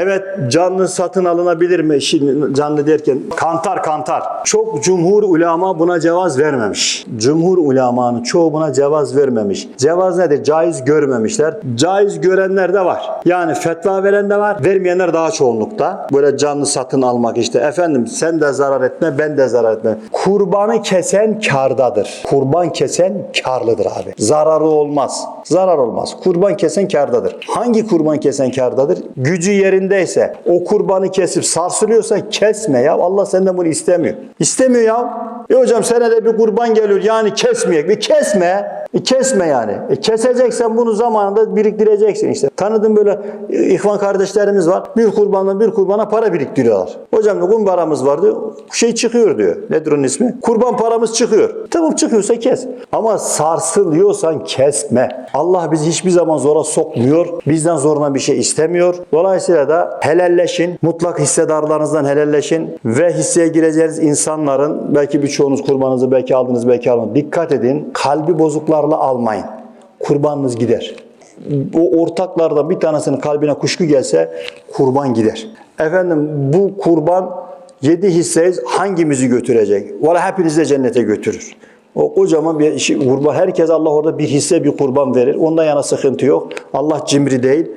Evet canlı satın alınabilir mi? Şimdi canlı derken kantar kantar. Çok cumhur ulema buna cevaz vermemiş. Cumhur ulemanın çoğu buna cevaz vermemiş. Cevaz nedir? Caiz görmemişler. Caiz görenler de var. Yani fetva veren de var. Vermeyenler daha çoğunlukta. Böyle canlı satın almak işte. Efendim sen de zarar etme ben de zarar etme. Kurbanı kesen kardadır. Kurban kesen karlıdır abi. Zararı olmaz. Zarar olmaz. Kurban kesen kardadır. Hangi kurban kesen kardadır? Gücü yerindeyse o kurbanı kesip sarsılıyorsa kesme ya. Allah senden bunu istemiyor. İstemiyor ya. E hocam senede bir kurban geliyor yani kesmeyek. Bir kesme. E kesme yani. E keseceksen bunu zamanında biriktireceksin işte. Tanıdığım böyle e, ihvan kardeşlerimiz var. Bir kurbanla bir kurbana para biriktiriyorlar. Hocam bugün paramız vardı. Şey çıkıyor diyor. Nedir onun ismi? Kurban paramız çıkıyor. Tamam çıkıyorsa kes. Ama sarsılıyorsan kesme. Allah bizi hiçbir zaman zora sokmuyor. Bizden zoruna bir şey istemiyor. Dolayısıyla da helalleşin. Mutlak hissedarlarınızdan helalleşin. Ve hisseye gireceğiniz insanların belki birçoğunuz kurbanınızı belki aldınız belki almadınız. Dikkat edin. Kalbi bozuklarla almayın. Kurbanınız gider. O ortaklardan bir tanesinin kalbine kuşku gelse kurban gider. Efendim bu kurban yedi hisseyiz hangimizi götürecek? Valla hepinizi de cennete götürür. O kocaman bir işi, kurban. Herkes Allah orada bir hisse bir kurban verir. Ondan yana sıkıntı yok. Allah cimri değil.